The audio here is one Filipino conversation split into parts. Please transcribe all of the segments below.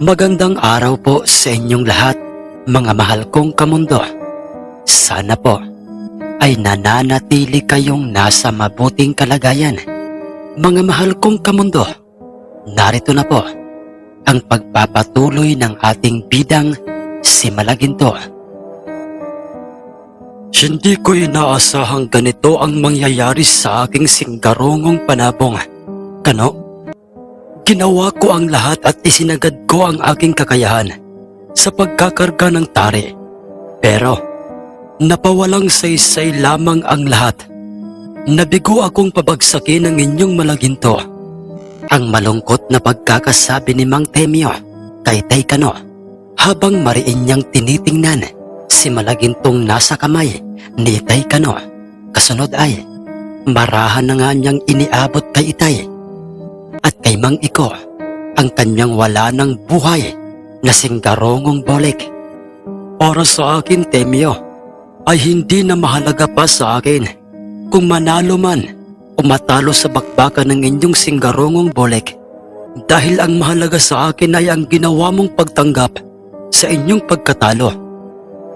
Magandang araw po sa inyong lahat, mga mahal kong kamundo. Sana po ay nananatili kayong nasa mabuting kalagayan. Mga mahal kong kamundo, narito na po ang pagpapatuloy ng ating bidang si Malaginto. Hindi ko inaasahang ganito ang mangyayari sa aking singgarongong panabong. Kano? Ginawa ko ang lahat at isinagad ko ang aking kakayahan sa pagkakarga ng tari. Pero, napawalang saysay lamang ang lahat. Nabigo akong pabagsakin ng inyong malaginto. Ang malungkot na pagkakasabi ni Mang Temyo kay Tay Kano habang mariin niyang tinitingnan si malagintong nasa kamay ni Itay Kano. Kasunod ay, marahan na nga niyang iniabot kay Itay kay Mang Iko ang kanyang wala ng buhay na singgarongong bolik. Para sa akin, Temyo, ay hindi na mahalaga pa sa akin kung manalo man o matalo sa bakbakan ng inyong singgarongong bolik. Dahil ang mahalaga sa akin ay ang ginawa mong pagtanggap sa inyong pagkatalo.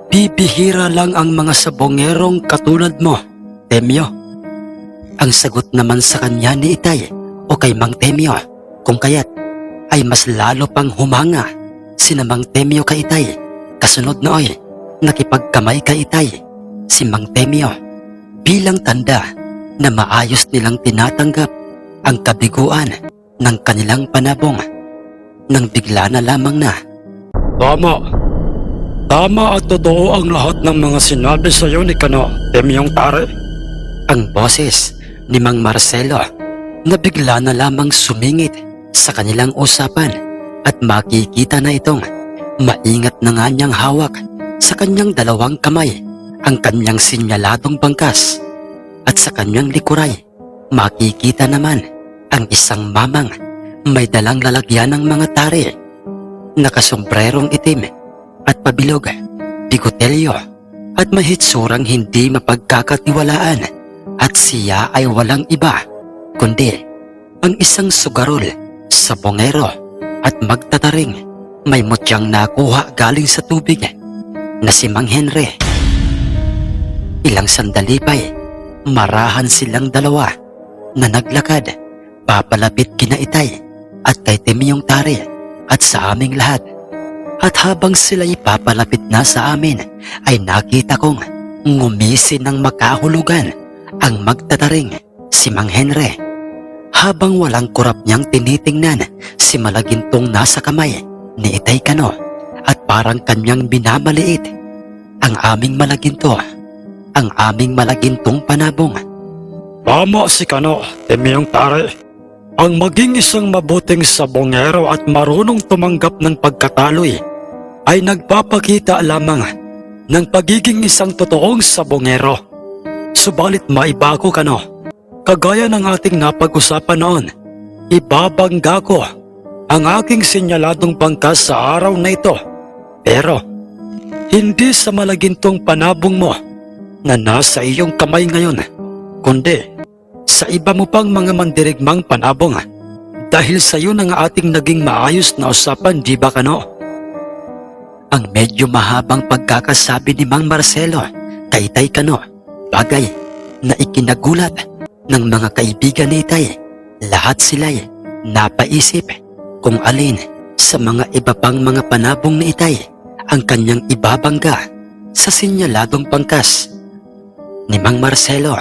Bibihira lang ang mga sabongerong katulad mo, Temyo. Ang sagot naman sa kanya ni Itay o kay Mang Temyo kung kaya't ay mas lalo pang humanga si na Mang Temyo kay Itay. Kasunod nooy, nakipagkamay kay Itay si Mang Temyo bilang tanda na maayos nilang tinatanggap ang kabiguan ng kanilang panabong nang bigla na lamang na Tama. Tama at totoo ang lahat ng mga sinabi sa iyo ni Kano, Temyong Tare. Ang boses ni Mang Marcelo na bigla na lamang sumingit sa kanilang usapan at makikita na itong maingat na nga niyang hawak sa kanyang dalawang kamay ang kanyang sinyaladong bangkas at sa kanyang likuray. Makikita naman ang isang mamang may dalang lalagyan ng mga tari nakasombrerong itim at pabilog, bigotelyo at mahitsurang hindi mapagkakatiwalaan at siya ay walang iba kundi ang isang sugarol sa bongero at magtataring may mutyang nakuha galing sa tubig na si Mang Henry. Ilang sandali pa'y marahan silang dalawa na naglakad papalapit kina Itay at kay Temyong Tari at sa aming lahat. At habang sila'y papalapit na sa amin, ay nakita kong ngumisi ng makahulugan ang magtataring si Mang Henry. Habang walang kurap niyang tinitingnan si Malagintong nasa kamay ni Itay Kano at parang kanyang binamaliit ang aming Malaginto, ang aming Malagintong panabong. Tama si Kano, Temyong Tare. Ang maging isang mabuting sabongero at marunong tumanggap ng pagkataloy ay nagpapakita lamang ng pagiging isang totoong sabongero. Subalit maibago ka no, kagaya ng ating napag-usapan noon, ibabangga ko ang aking sinyaladong bangkas sa araw na ito. Pero, hindi sa malagintong panabong mo na nasa iyong kamay ngayon, kundi sa iba mo pang mga mandirigmang panabong dahil sa iyo na ating naging maayos na usapan, di ba kano? Ang medyo mahabang pagkakasabi ni Mang Marcelo kay Tay Kano, bagay na ikinagulat ng mga kaibigan ni Tay. Lahat sila'y napaisip kung alin sa mga iba pang mga panabong ni Itay ang kanyang ibabangga sa sinyaladong pangkas ni Mang Marcelo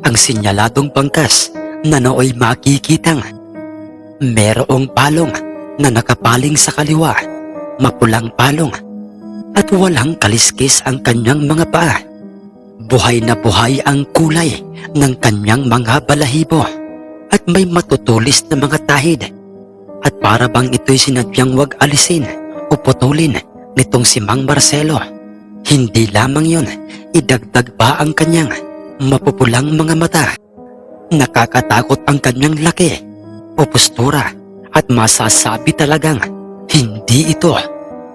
ang sinyaladong pangkas na nooy makikitang merong palong na nakapaling sa kaliwa, mapulang palong at walang kaliskis ang kanyang mga paa. Buhay na buhay ang kulay ng kanyang mga balahibo at may matutulis na mga tahid at para bang ito'y sinadyang wag alisin o putulin nitong si Mang Marcelo. Hindi lamang yon, idagdag pa ang kanyang mapupulang mga mata. Nakakatakot ang kanyang laki o postura at masasabi talagang hindi ito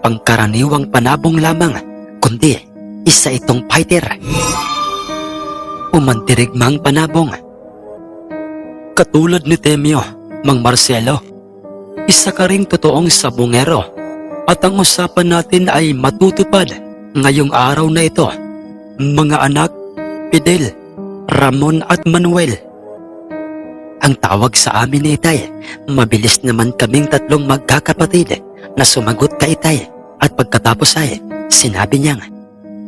pangkaraniwang panabong lamang kundi isa itong fighter. Umandirigmang panabong. Katulad ni Temyo, Mang Marcelo, isa ka ring totoong sabungero at ang usapan natin ay matutupad ngayong araw na ito. Mga anak, Fidel, Ramon at Manuel. Ang tawag sa amin ni Itay, mabilis naman kaming tatlong magkakapatid na sumagot kay Itay at pagkatapos ay sinabi niyang,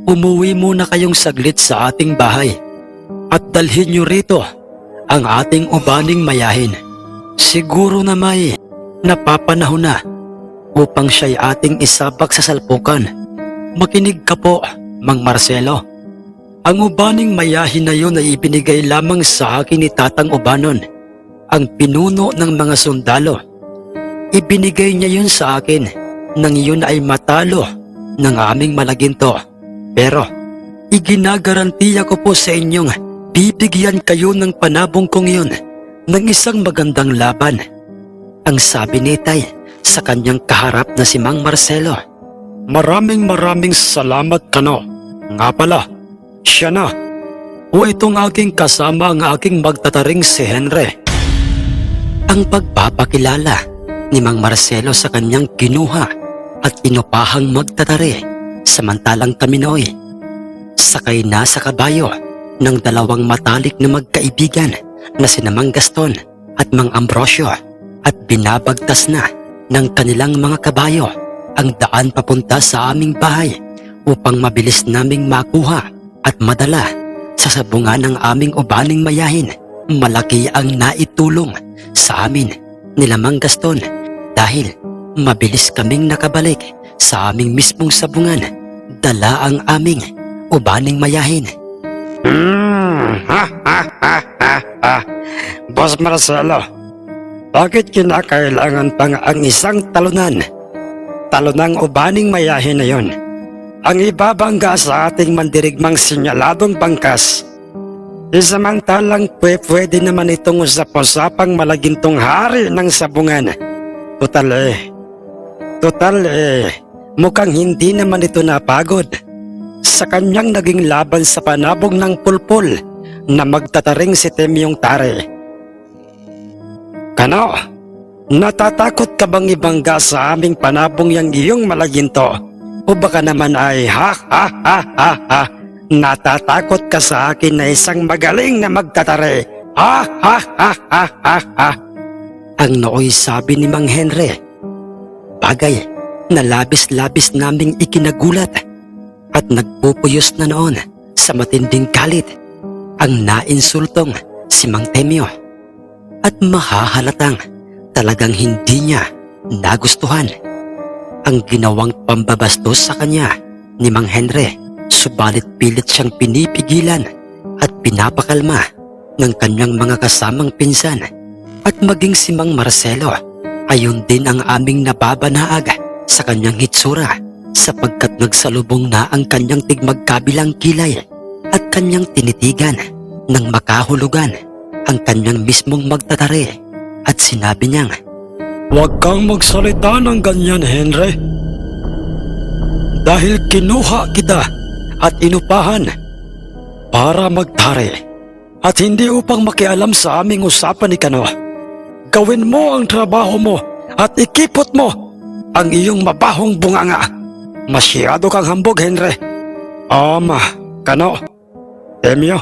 Umuwi muna kayong saglit sa ating bahay at dalhin niyo rito ang ating ubaning mayahin. Siguro na may napapanahon na upang siya'y ating isabak sa salpukan. Makinig ka po, Mang Marcelo. Ang ubaning mayahin na yun ay ibinigay lamang sa akin ni Tatang Ubanon, ang pinuno ng mga sundalo. Ibinigay niya yun sa akin nang yun ay matalo ng aming malaginto. Pero, iginagarantiya ko po sa inyong bibigyan kayo ng panabong kong yun ng isang magandang laban. Ang sabi ni Tay sa kanyang kaharap na si Mang Marcelo. Maraming maraming salamat kano. Nga pala, siya na. O itong aking kasama ang aking magtataring si Henry. Ang pagpapakilala ni Mang Marcelo sa kanyang kinuha at inupahang magtatari samantalang kami nooy sakay na sa kabayo ng dalawang matalik na magkaibigan na sina Mang Gaston at Mang Ambrosio at binabagtas na ng kanilang mga kabayo ang daan papunta sa aming bahay upang mabilis naming makuha at madala sa sabungan ng aming ubaning mayahin. Malaki ang naitulong sa amin nila Mang Gaston dahil mabilis kaming nakabalik sa aming mismong sabungan. Dala ang aming ubaning mayahin. Hmm, ha, ha. Boss Marcelo, bakit kinakailangan pa nga ang isang talunan? Talunang ubaning mayahin na yon. Ang ibabangga sa ating mandirigmang sinyaladong bangkas. Isamantalang pwe pwede naman itong usap-usapang malagintong hari ng sabungan. Total eh, total eh, mukhang hindi naman ito napagod sa kanyang naging laban sa panabog ng pulpul na magtataring si Temyong Tare. Kano, natatakot ka bang ibangga sa aming panabong yang iyong malaginto? O baka naman ay ha ha ha ha ha, natatakot ka sa akin na isang magaling na magtatare? Ha ha ha ha ha ha. Ang nooy sabi ni Mang Henry. Bagay na labis-labis naming ikinagulat at nagpupuyos na noon sa matinding galit ang nainsultong si Mang Temyo. At mahahalatang talagang hindi niya nagustuhan ang ginawang pambabastos sa kanya ni Mang Henry. Subalit pilit siyang pinipigilan at pinapakalma ng kanyang mga kasamang pinsan at maging si Mang Marcelo. Ayon din ang aming nababanaag sa kanyang hitsura sapagkat nagsalubong na ang kanyang tigmagkabilang kilay at kanyang tinitigan ng makahulugan ang kanyang mismong magtatari at sinabi niyang Huwag kang magsalita ng ganyan, Henry. Dahil kinuha kita at inupahan para magtari at hindi upang makialam sa aming usapan ni Kano. Gawin mo ang trabaho mo at ikipot mo ang iyong mabahong bunganga. Masyado kang hambog, Henry. Ama, Kano, Temyo,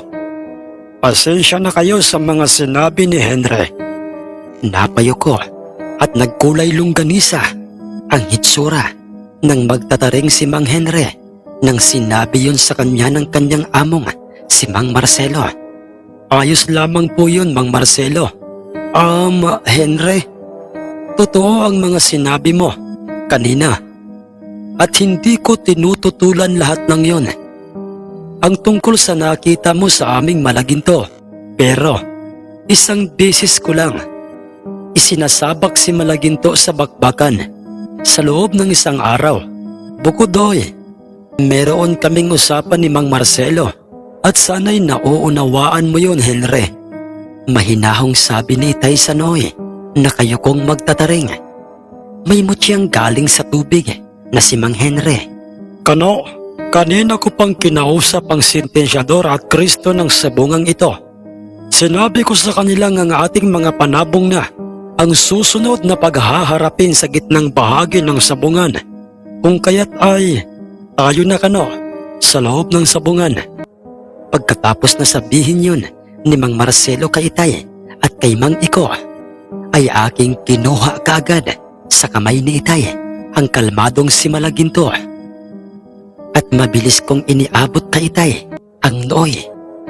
pasensya na kayo sa mga sinabi ni Henry. Napayo ko at nagkulay lungganisa ang hitsura ng magtataring si Mang Henry nang sinabi yun sa kanya ng kanyang among si Mang Marcelo. Ayos lamang po yun, Mang Marcelo. Um, Henry, totoo ang mga sinabi mo kanina at hindi ko tinututulan lahat ng yon. Ang tungkol sa nakita mo sa aming malaginto. Pero, isang beses ko lang isinasabak si Malaginto sa bakbakan sa loob ng isang araw. Bukod doy, meron kaming usapan ni Mang Marcelo at sana'y nauunawaan mo yun, Henry. Mahinahong sabi ni Tay Sanoy na kayo kong magtataring. May mutsiyang galing sa tubig na si Mang Henry. Kano, kanina ko pang kinausap ang sentensyador at Kristo ng sabungang ito. Sinabi ko sa kanilang ang ating mga panabong na ang susunod na paghaharapin sa gitnang bahagi ng sabungan. Kung kaya't ay tayo na kano sa loob ng sabungan. Pagkatapos na sabihin yun ni Mang Marcelo kay Itay at kay Mang Iko, ay aking kinuha kaagad sa kamay ni Itay ang kalmadong si Malaginto. At mabilis kong iniabot kay Itay ang nooy,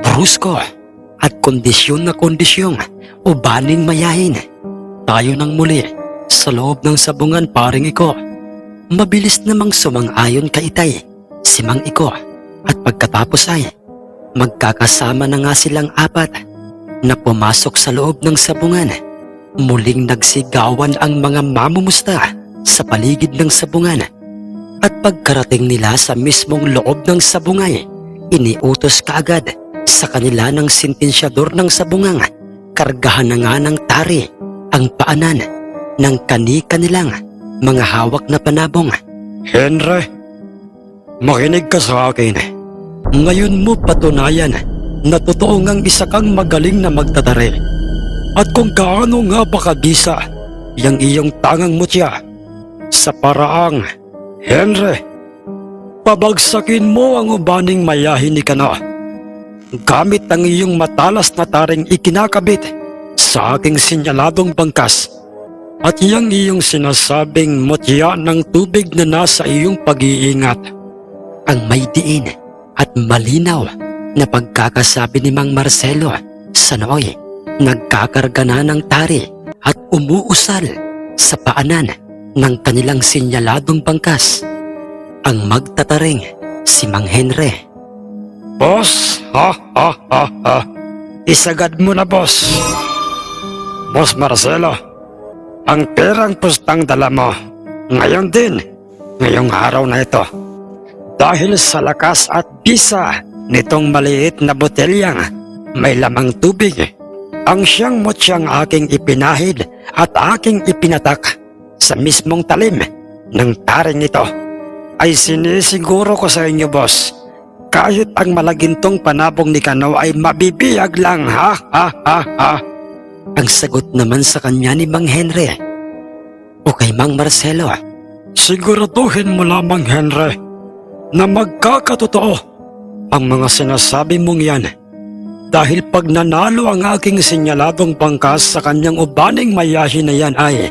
brusko at kondisyon na kondisyong ubaning mayahin. Tayo nang muli sa loob ng sabungan paring Iko. Mabilis namang sumang-ayon kay Itay si Mang Iko at pagkatapos ay magkakasama na nga silang apat na pumasok sa loob ng sabungan. Muling nagsigawan ang mga mamumusta sa paligid ng sabungan. At pagkarating nila sa mismong loob ng sabungay, iniutos kaagad sa kanila ng sintensyador ng sabungang kargahan na nga ng tari ang paanan ng kanika nilang mga hawak na panabong. Henry, makinig ka sa akin. Ngayon mo patunayan na totoo ngang isa kang magaling na magtatari. At kung gaano nga ba kabisa yung iyong tangang mutya sa paraang, Henry, pabagsakin mo ang ubaning mayahin ni Kana. Gamit ang iyong matalas na taring ikinakabit sa aking sinyaladong bangkas at iyang iyong sinasabing mutya ng tubig na nasa iyong pag-iingat. Ang may diin at malinaw na pagkakasabi ni Mang Marcelo sa nooy nagkakarga na ng tari at umuusal sa paanan ng kanilang sinyaladong bangkas. Ang magtataring si Mang Henry. Boss, ha ha ha ha. Isagad mo na boss. Boss Marcelo, ang perang pustang dala mo. Ngayon din, ngayong araw na ito. Dahil sa lakas at bisa nitong maliit na botelyang may lamang tubig, ang siyang mutyang aking ipinahid at aking ipinatak sa mismong talim ng taring ito ay sinisiguro ko sa inyo boss kahit ang malagintong panabong ni Kano ay mabibiyag lang, ha? Ha? Ha? Ha? Ang sagot naman sa kanya ni Mang Henry o kay Mang Marcelo. Siguraduhin mo lamang, Henry, na magkakatotoo ang mga sinasabi mong yan. Dahil pag nanalo ang aking sinyaladong bangkas sa kanyang ubaning mayahin na yan ay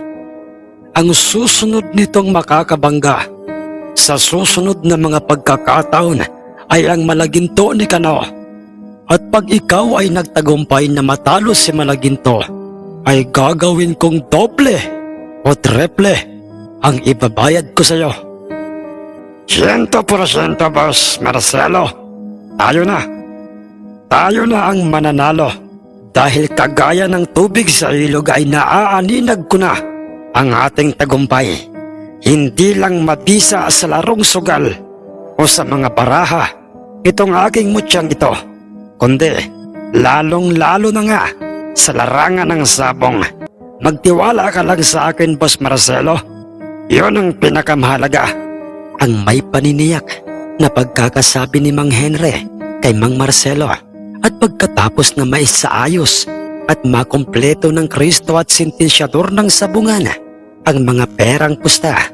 ang susunod nitong makakabangga sa susunod na mga pagkakataon ay ang malaginto ni Kano. At pag ikaw ay nagtagumpay na matalo si malaginto, ay gagawin kong doble o treple ang ibabayad ko sa iyo. Siyento porsyento, Boss Marcelo. Tayo na. Tayo na ang mananalo. Dahil kagaya ng tubig sa ilog ay naaaninag ko na ang ating tagumpay. Hindi lang mabisa sa larong sugal o sa mga baraha itong aking mutyang ito, kundi lalong-lalo na nga sa larangan ng sabong. Magtiwala ka lang sa akin, Boss Marcelo. Iyon ang pinakamahalaga. Ang may paniniyak na pagkakasabi ni Mang Henry kay Mang Marcelo at pagkatapos na maisaayos at makumpleto ng Kristo at sintensyador ng sabungan ang mga perang pusta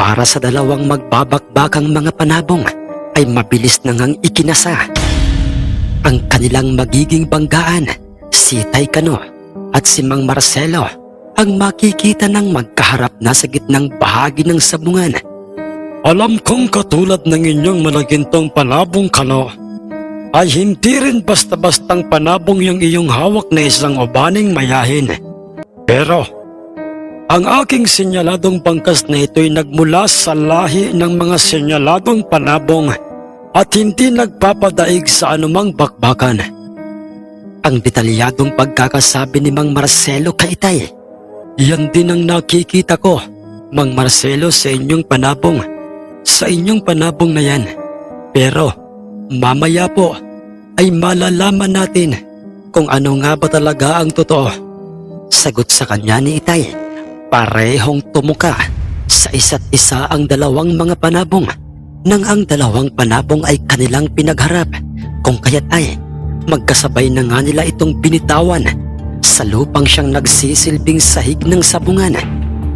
para sa dalawang magbabakbakang mga panabong ay mabilis na ngang ikinasa. Ang kanilang magiging banggaan, si Tay Cano at si Mang Marcelo ang makikita ng magkaharap na sa gitnang bahagi ng sabungan. Alam kong katulad ng inyong malagintong panabong kano, ay hindi rin basta-bastang panabong yung iyong hawak na isang ubaning mayahin. Pero, ang aking sinyaladong bangkas na ito'y nagmula sa lahi ng mga sinyaladong panabong at hindi nagpapadaig sa anumang bakbakan. Ang detalyadong pagkakasabi ni Mang Marcelo kay Itay. Yan din ang nakikita ko, Mang Marcelo sa inyong panabong. Sa inyong panabong na yan. Pero mamaya po ay malalaman natin kung ano nga ba talaga ang totoo. Sagot sa kanya ni Itay. Parehong tumuka sa isa't isa ang dalawang mga panabong nang ang dalawang panabong ay kanilang pinagharap kung kaya't ay magkasabay na nga nila itong binitawan Sa lupang siyang nagsisilbing sahig ng sabungan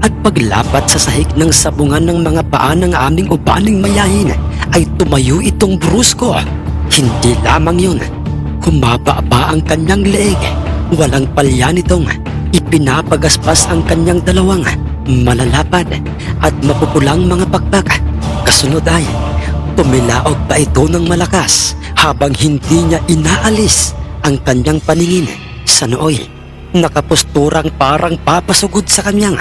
at paglapat sa sahig ng sabungan ng mga paa ng aming ubaning mayahin ay tumayo itong brusko. Hindi lamang yun, humaba pa ang kanyang leeg. Walang palya nitong ipinapagaspas ang kanyang dalawang malalapad at mapupulang mga pakpak. Kasunod ay tumilaog pa ito ng malakas habang hindi niya inaalis ang kanyang paningin sa nooy. Nakapusturang parang papasugod sa kanyang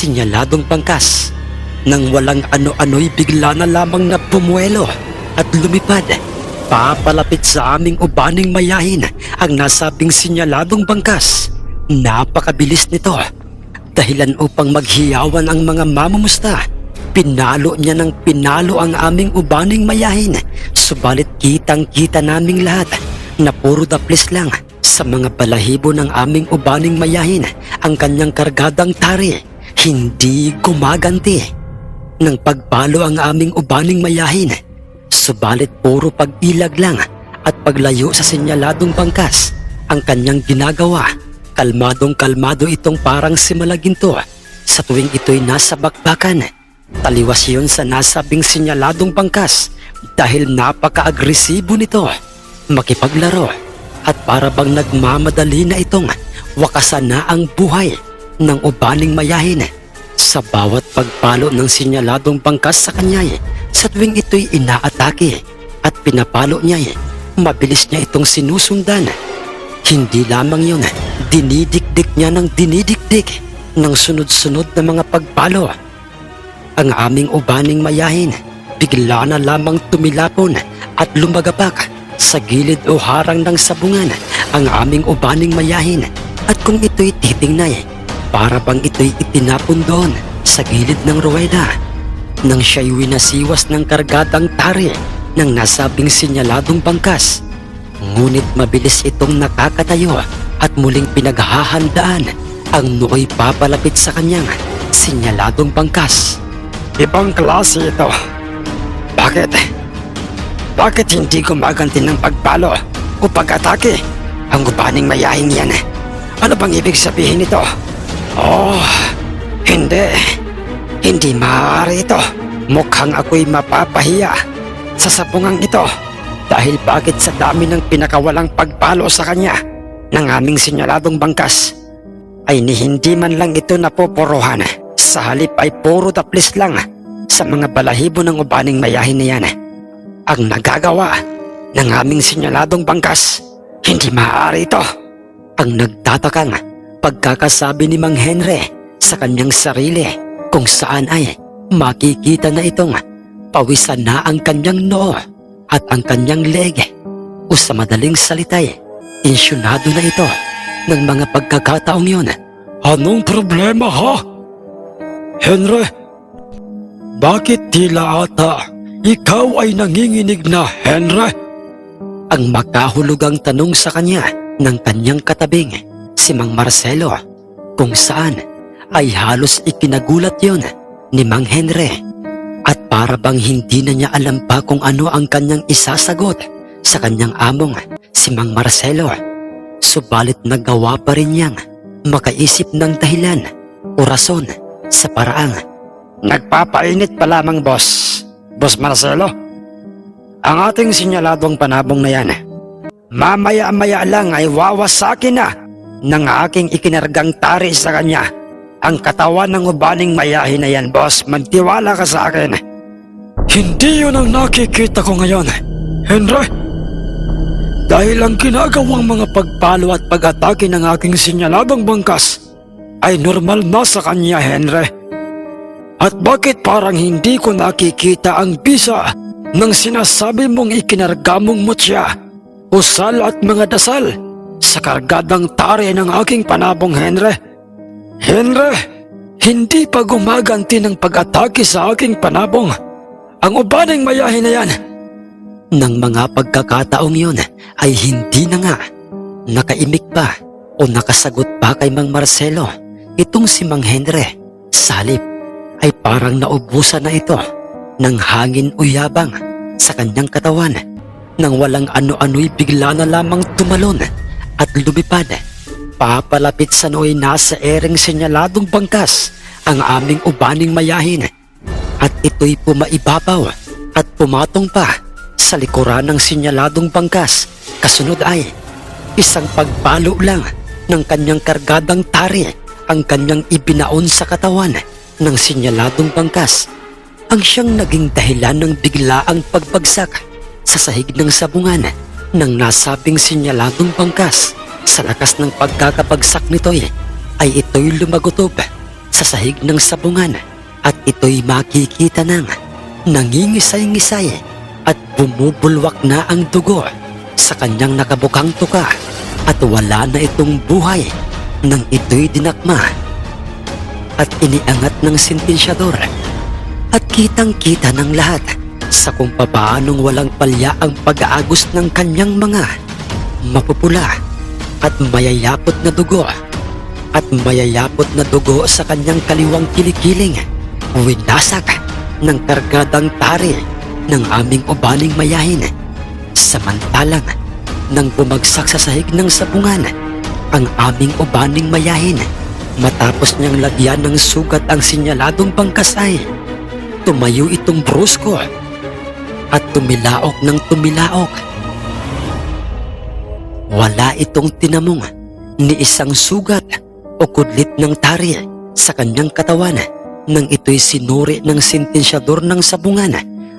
sinyaladong pangkas. Nang walang ano-ano'y bigla na lamang na bumuelo at lumipad. Papalapit sa aming ubaning mayahin ang nasabing sinyaladong bangkas. Napakabilis nito. Dahilan upang maghiyawan ang mga mamumusta. Pinalo niya ng pinalo ang aming ubaning mayahin. Subalit kitang-kita naming lahat na puro daplis lang sa mga balahibo ng aming ubaning mayahin ang kanyang kargadang tari. Hindi gumaganti. Nang pagpalo ang aming ubaning mayahin, subalit puro pag-ilag lang at paglayo sa sinyaladong bangkas ang kanyang ginagawa. Kalmadong kalmado itong parang si Malaginto sa tuwing ito'y nasa bakbakan. Taliwas yun sa nasabing sinyaladong bangkas dahil napaka-agresibo nito. Makipaglaro at para bang nagmamadali na itong wakasan na ang buhay ng ubaning mayahin. Sa bawat pagpalo ng sinyaladong bangkas sa kanya eh, sa tuwing ito'y inaatake at pinapalo niya eh, mabilis niya itong sinusundan. Hindi lamang yun, dinidikdik niya ng dinidikdik ng sunod-sunod na mga pagpalo. Ang aming ubaning mayahin, bigla na lamang tumilapon at lumagapak sa gilid o harang ng sabungan ang aming ubaning mayahin at kung ito'y titingnay, para bang ito'y itinapon doon sa gilid ng ruweda. Nang siya'y winasiwas ng kargadang tari ng nasabing sinyaladong bangkas. Ngunit mabilis itong nakakatayo at muling pinaghahandaan ang nooy papalapit sa kanyang sinyaladong bangkas. Ibang klase ito. Bakit? Bakit hindi gumaganti ng pagpalo o pag-atake ang gubaning mayahing yan? Ano bang ibig sabihin nito? Oh, hindi. Hindi maaari ito. Mukhang ako'y mapapahiya sa sapungang ito dahil bakit sa dami ng pinakawalang pagpalo sa kanya ng aming sinyaladong bangkas ay ni hindi man lang ito napopuruhan. Sa halip ay puro taplis lang sa mga balahibo ng ubaning mayahin na yan. Ang nagagawa ng aming sinyaladong bangkas, hindi maaari ito. Ang nagtatakang pagkakasabi ni Mang Henry sa kanyang sarili kung saan ay makikita na itong pawisan na ang kanyang noo at ang kanyang leeg o sa madaling salitay, insyunado na ito ng mga pagkakataong yun. Anong problema ha? Henry, bakit tila ata ikaw ay nanginginig na Henry? Ang makahulugang tanong sa kanya ng kanyang katabing, si Mang Marcelo, kung saan ay halos ikinagulat yon ni Mang Henry. At para bang hindi na niya alam pa kung ano ang kanyang isasagot sa kanyang among, si Mang Marcelo. Subalit nagawa pa rin niyang makaisip ng dahilan o rason sa paraang Nagpapainit pa lamang boss. Boss Marcelo. Ang ating sinyaladong panabong na yan. Mamaya-maya lang ay wawasakin na ng aking ikinargang tari sa kanya. Ang katawan ng ubaning mayahin na yan, boss. Magtiwala ka sa akin. Hindi yun ang nakikita ko ngayon, Henry. Dahil ang ginagawang mga pagpalo at pag-atake ng aking sinyaladong bangkas ay normal na sa kanya, Henry. At bakit parang hindi ko nakikita ang bisa ng sinasabi mong ikinarga mong mutya, usal at mga dasal sa kargadang tare ng aking panabong Henry? Henry, hindi pa gumaganti ng pag-atake sa aking panabong. Ang ubaning mayahin na yan. Nang mga pagkakataong yun ay hindi na nga nakaimik pa o nakasagot pa kay Mang Marcelo itong si Mang Henry. Salip ay parang naubusan na ito ng hangin o yabang sa kanyang katawan nang walang ano-ano'y bigla na lamang tumalon at lumipad papalapit sa nooy nasa ereng senyaladong bangkas ang aming ubaning mayahin at ito'y pumaibabaw at pumatong pa sa likuran ng sinyaladong bangkas. Kasunod ay isang pagpalo lang ng kanyang kargadang tari ang kanyang ibinaon sa katawan ng sinyaladong bangkas. Ang siyang naging dahilan ng biglaang pagbagsak sa sahig ng sabungan ng nasabing sinyaladong bangkas. Sa lakas ng pagkakabagsak nito'y ay ito'y lumagutob sa sahig ng sabungan at ito'y makikita ng nangingisay-ngisay at bumubulwak na ang dugo sa kanyang nakabukang tuka at wala na itong buhay nang ito'y dinakma at iniangat ng sentensyador at kitang-kita ng lahat sa kung papaanong walang palya ang pag-aagos ng kanyang mga mapupula at mayayapot na dugo at mayayapot na dugo sa kanyang kaliwang kilikiling winasak ng kargadang tari ng aming ubaning mayahin. Samantalang nang bumagsak sa sahig ng sabungan ang aming ubaning mayahin matapos niyang lagyan ng sugat ang sinyaladong bangkas ay tumayo itong brusko at tumilaok ng tumilaok wala itong tinamong ni isang sugat o kudlit ng tari sa kanyang katawan nang ito'y sinuri ng sentensyador ng sabungan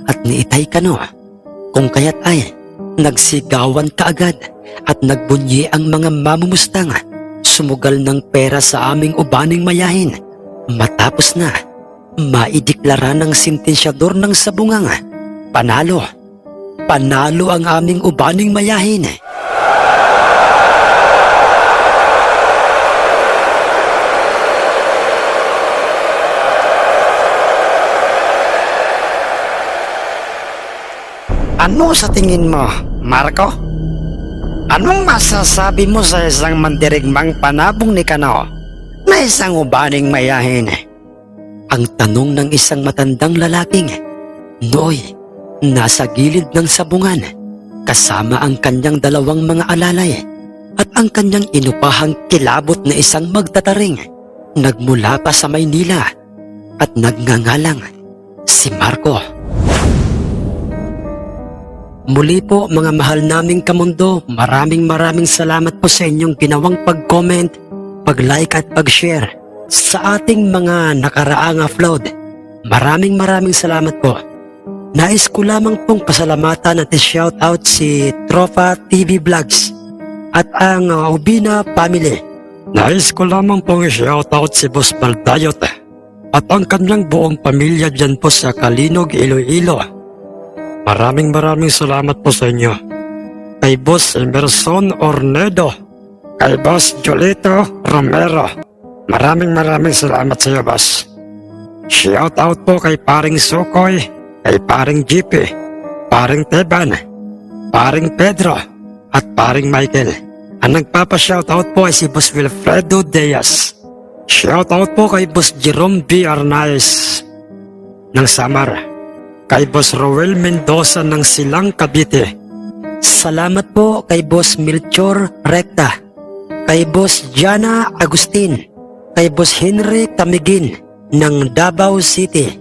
at niitay kano. Kung kaya't ay nagsigawan kaagad at nagbunyi ang mga mamumustang sumugal ng pera sa aming ubaning mayahin. Matapos na, maideklara ng sentensyador ng sabungang panalo. Panalo ang aming ubaning mayahin. Ano sa tingin mo, Marco? Anong masasabi mo sa isang mandirigmang panabong ni Kano na isang ubaning mayahin? Ang tanong ng isang matandang lalaking, Noy, nasa gilid ng sabungan, kasama ang kanyang dalawang mga alalay at ang kanyang inupahang kilabot na isang magtataring, nagmula pa sa Maynila at nagngangalang si Marco. Muli po mga mahal naming kamundo, maraming maraming salamat po sa inyong ginawang pag-comment, pag-like at pag-share sa ating mga nakaraang upload. Maraming maraming salamat po. Nais ko lamang pong pasalamatan at shoutout si Tropa TV Vlogs at ang uh, Ubina Family. Nais ko lamang pong shoutout si Boss Baldayot at ang kanyang buong pamilya dyan po sa Kalinog, Iloilo. Maraming maraming salamat po sa inyo. Kay Boss Emerson Ornedo, kay Boss Jolito Romero. Maraming maraming salamat sa iyo, Boss. Shoutout po kay Paring Sukoy, kay Paring GP, Paring Teban, Paring Pedro, at Paring Michael. Ang nagpapa-shoutout po ay si Boss Wilfredo Diaz. Shoutout po kay Boss Jerome B. Arnaiz ng Samar. Kay Boss Roel Mendoza ng Silang Cavite. Salamat po kay Boss Melchor Recta, kay Boss Jana Agustin, kay Boss Henry Tamigin ng Davao City,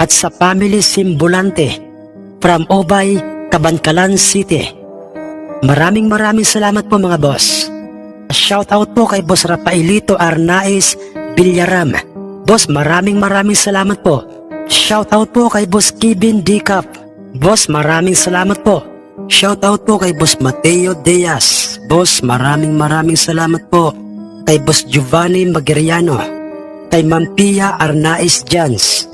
at sa Family Simbulante from Obay, Kabankalan City. Maraming maraming salamat po mga boss. Shout out po kay Boss Rafaelito Arnaiz Villaram Boss, maraming maraming salamat po. Shoutout po kay Boss Kevin Dicap. Boss, maraming salamat po. Shoutout po kay Boss Mateo Diaz. Boss, maraming maraming salamat po. Kay Boss Giovanni Magiriano. Kay Ma'am Pia Arnaiz Jans.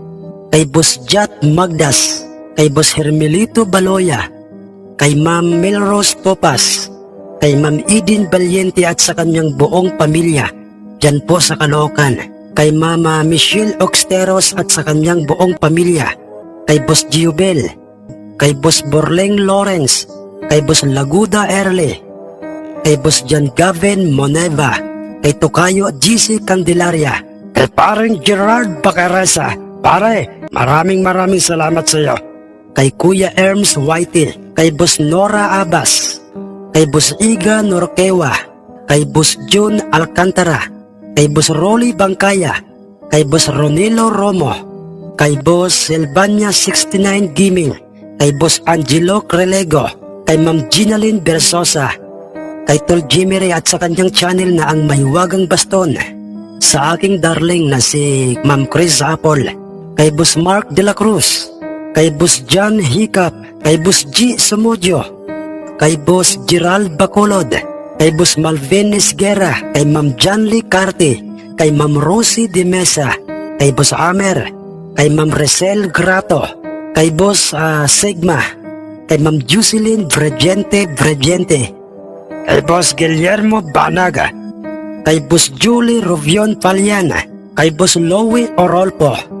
kay Boss Jat Magdas, kay Boss Hermelito Baloya, kay Ma'am Melrose Popas, kay Ma'am Eden Valiente at sa kanyang buong pamilya, dyan po sa Caloocan, kay Mama Michelle Oxteros at sa kanyang buong pamilya, kay Boss Giobel, kay Boss Borleng Lawrence, kay Boss Laguda Erle, kay Boss John Gavin Moneva, kay Tokayo GC Candelaria, kay paring Gerard Bacaresa. Pare, maraming maraming salamat sa iyo. Kay Kuya Erms Whitey, kay Boss Nora Abbas, kay Boss Iga Norquewa, kay Boss June Alcantara, kay Boss Rolly Bangkaya, kay Boss Ronilo Romo, kay Boss Silvania 69 Gaming, kay Boss Angelo Crelego, kay Ma'am Ginalyn Bersosa, kay Tol Jimmy Ray at sa kanyang channel na ang Mahiwagang Baston, sa aking darling na si Ma'am Chris Apple, kay Boss Mark De La Cruz, kay Boss John Hiccup, kay Boss G. Sumudio, kay Boss Gerald Bacolod, kay Boss Malvin Esguera, kay Ma'am Lee Carte, kay Ma'am Rosie De Mesa, kay Boss Amer, kay Ma'am Resel Grato, kay Boss ah, Sigma, kay Ma'am Jocelyn Bregente Bregente, kay Boss Guillermo Banaga, kay Boss Julie Rovion Paliana, kay Boss Louie Orolpo,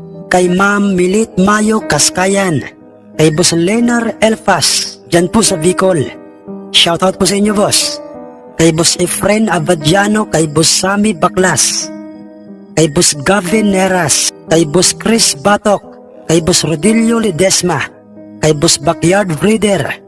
kay Ma'am Milit Mayo Kaskayan, kay Boss Lenar Elfas, dyan po sa Bicol. Shoutout po sa inyo, boss. Kay Boss Efren Abadiano, kay Boss Sami Baklas, kay Boss Gavin Neras, kay Boss Chris Batok, kay Boss Rodilio Ledesma, kay Boss Backyard Breeder,